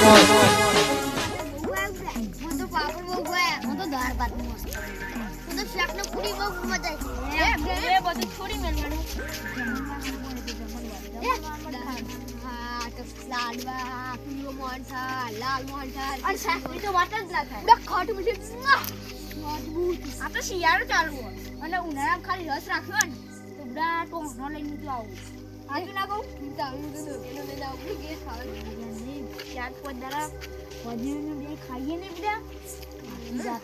આવો હું તો પાપડ બહુ ગયા હું તો દાળ ભાત મસ્ત હું તો શાકનો પૂરી બહુ મજા આવી. એ બધું છોડી મેલવાનું હા તો લાડવા પીળો મોહનથાળ લાલ મોહનથાળ અને વાત જ ના થાય બધા ખાટું આ તો શિયાળો ચાલુ અને ઉનાળામાં ખાલી રસ રાખ્યો ને તો બધા ટોંગનો લઈને જો આવું. આજુ ના કહું તારું તો દોકેલો લઈને આવું ગેસ ખાવા ચાર પાંચ દાડા વધીને બે ખાઈએ ને બધા? બધા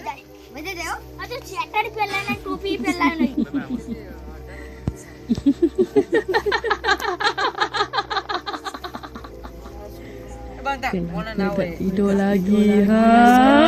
જાય. બધે દેવો આ તો સ્વેટર પહેલા ટોપી પહેલા નહીં Kenapa lagi? Ha?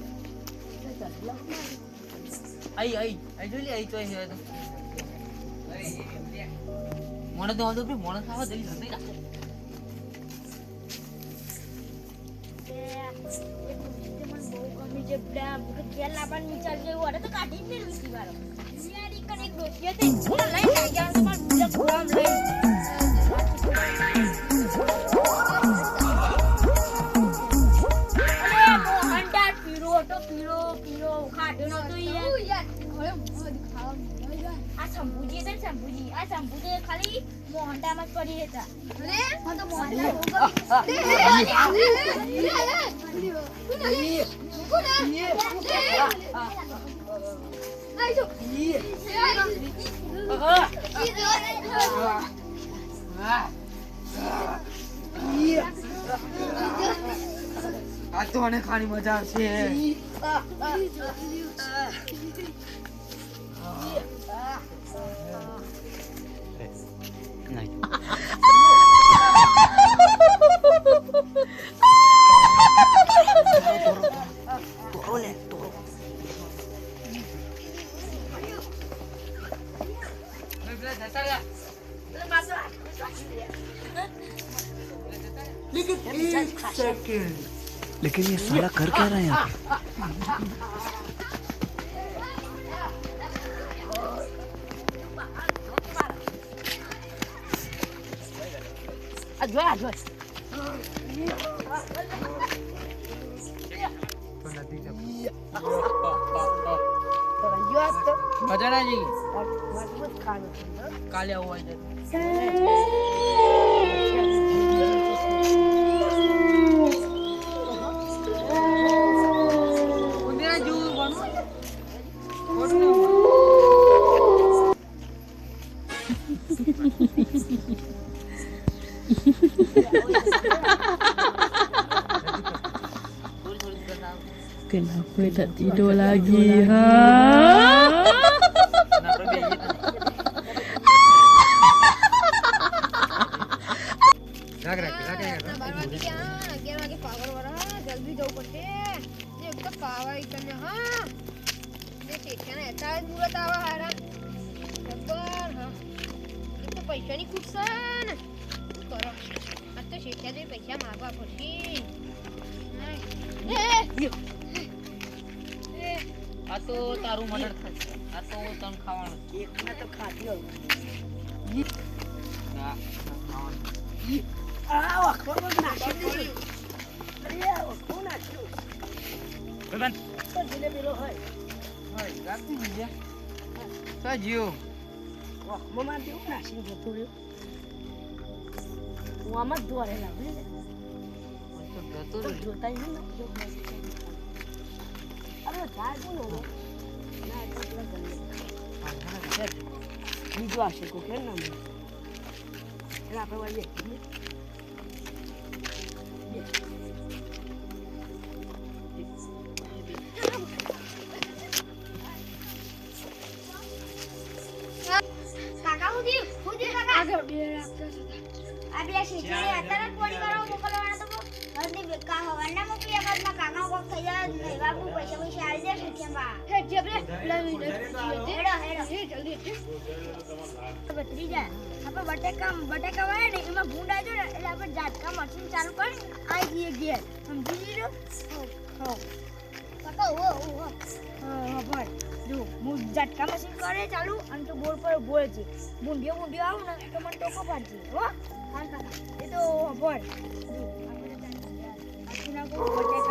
આઈ આઈ આઈ જોઈ લે આઈ તો આઈ તો મોણે તો વાંધો મોણે ખાવા દઈ જતી રાખે આ આ તો આને ખાવાની મજા આવશે તોડો लेकिन ये साला कर क्या रहा है यहाँ पे? આ જોઈ આ Kenapa tak tidur lagi? Ha? Yeah. આ તો તારું મર્ડર થશે આ તો તને ખાવાનું એકને તો ખાધી હોય. ના, ખાવાનું આ વખતમાં નાખી દીધું. અરે, આ વખતમાં નાખ્યું. તો જલેબીનો હોય. હોય, રાખી દીજે. તો જીઓ વખતમાં મારે જેવું નાખીને જતું રહ્યું. હું આમ જ ભલે. તો જતો Video acha qualquer nome. Era para olhar. Kakak, Hudi, Hudi kakak. Agak biar aku. Abi asyik dia. બટેકા બટેકા વાય ને એમાં ને એટલે આપણે જાટકા મશીન ચાલુ કરી આવી જઈએ ઘેર સમજી લીધું હો કાકા ઓ ઓ ઝટકા મશીન કરે ચાલુ અને તો બોર પર બોલ છે. બુંડિયો બુંડિયો આવું ને તો મને ટોકો પાડજે હો એ તો ભાઈ બટેકા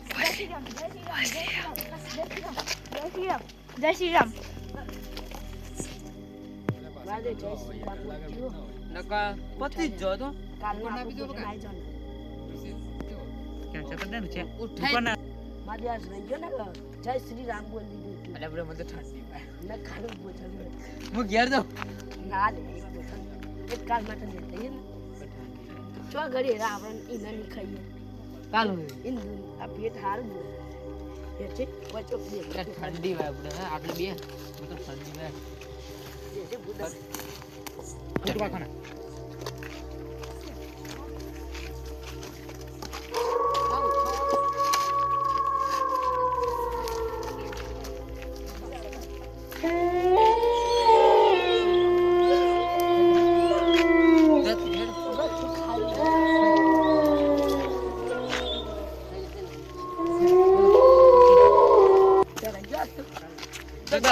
જય શ્રી રામ. નકા પતિ જ જો તો કાલ ના બીજો કાલ જો ક્યાં ચકર ને છે ઉઠાઈ મારી આજ રહી ગયો ને જય શ્રી રામ બોલી દીધું એટલે આપણે મને ઠંડી ના ખાલી બોટલ હું ઘેર દો ના લે એક કાલ ઘરે આપણે ખાઈએ કાલ આ પેટ હારું જો છે વચ્ચે ઠંડી આપણે બે. ઠંડી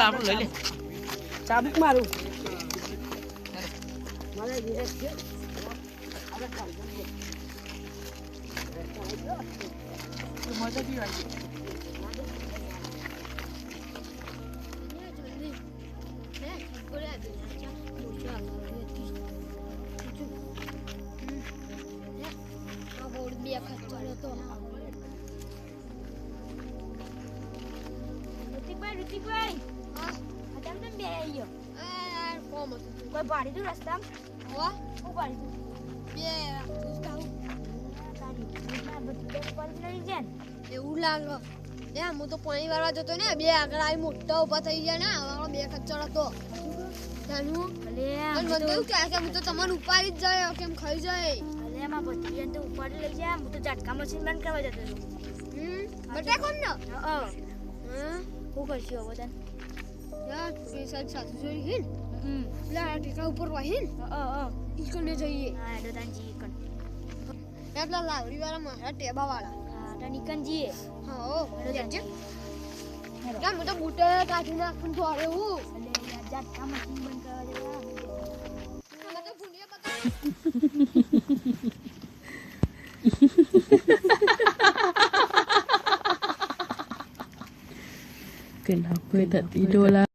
ચાબુક લઈ લે. ચાબુક મારું. બે વખત ચડ્યો તો ઋતિકભાઈ ઋતિકભાઈ હા તમે બે આવી ગયો કોમ હતું કોઈ પાડી તું રસ્તા હો હું પાડી તું એવું લાગે એ હું તો પાણી વાળવા જતો ને બે આગળ આવી મોટા ઊભા થઈ ગયા ને બે કચ્ચર હતો અલે મને ઉપાડી જ જાય કેમ ખાઈ જાય તો ઉપાડી લઈ જાય હું તો ઝટકા મશીન બંધ કરવા જતો હમ બટે ને હા કરશું Ya, satu suri hil. Hmm. Lah, dia kau purwa hil. Ah, ah. ikon dia jayi. Ada tanji ikan. Ya, lah, lah. Ibu alam, ada tiap bawa lah. dan ikan. Ha, oh. Ada tanji. Kan, kita buta kat nak pun tuar dia, wuh. Jat, kamu simpan ke dia. Kenapa tak e tidur lah